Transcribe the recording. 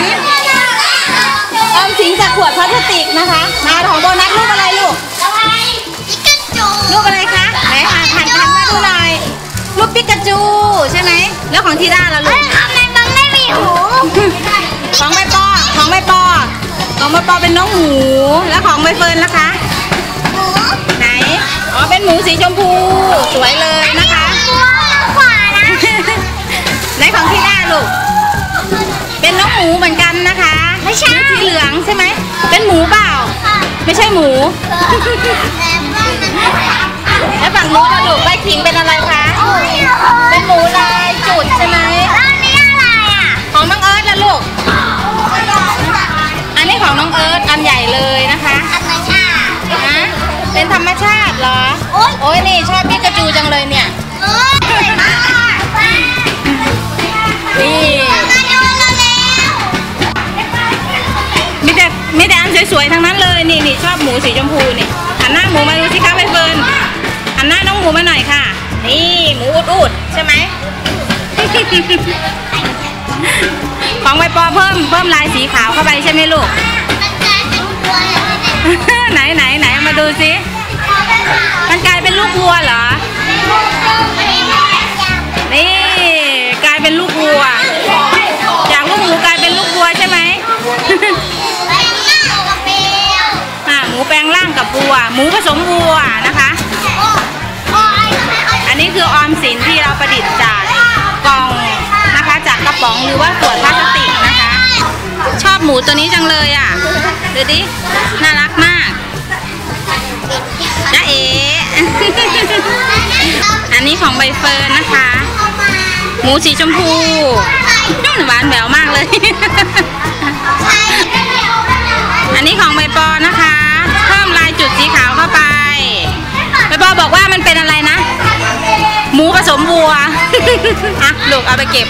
นออมสินจากขวดพลาสติกนะคะมาของโบนัสรูปอะไรลูกปิกาจูรูปอะไรคะไหนหันหันหันมาดูหน่อยรูปปิกาจูใช่ไหมแล้วของทีด้าล่ะลูกทำไมมันไม่มีหูของใบปอของใบปอของใบปอเป็นน้องหมูแล้วของใบเฟิร์นล่ะคะ ช่ไหม เป็นหมูเปล่า ไม่ใช่หมูแล้วฝั่งนู้นล่ะลูกใบขิงเป็นอะไรคะ เป็นหมูลายจุดใช่ไหมอันนี้อะไรอะ ของน้องเอิร์ธล่ะลูก อันนี้ของน้องเอิร์ธอันใหญ่เลยนะคะธรรมชาติฮะเป็นธรรมชาติเหรอ โอ๊ยโอ้ยนี่ชอบปิกาจูจังเลยเนี่ยโอ๊ย สวยๆทั้งนั้นเลยนี่นี่ชอบหมูสีชมพูนี่หันหน้าหมูมาดูสิคะใบเฟิร์นหันหน้าน้องหมูมาหน่อยค่ะ นี่หมูอุดอุดๆใช่ไหมของใบปอเพิ่มเพิ่มลายสีขาวเข้าไปใช่ไหมลูกไหนไหนไหนเอามาดูสิมันกลายเป็นลูกวัวเหรอ มูผสมวัวนะคะ อันนี้คือออมสินที่เราประดิษฐ์จากกล่องนะคะจากกระป๋องหรือว่าขวดพลาสติกนะคะ ชอบหมูตัวนี้จังเลยอะดูดิน่ารักมากจ้าเอ๋อันนี้ของใบเฟิร์นนะคะ หมูสีชมพูอืมหวานแหววมากเลย อันนี้ของใบปอนะคะ สมวัว อะลูกเอาไปเก็บ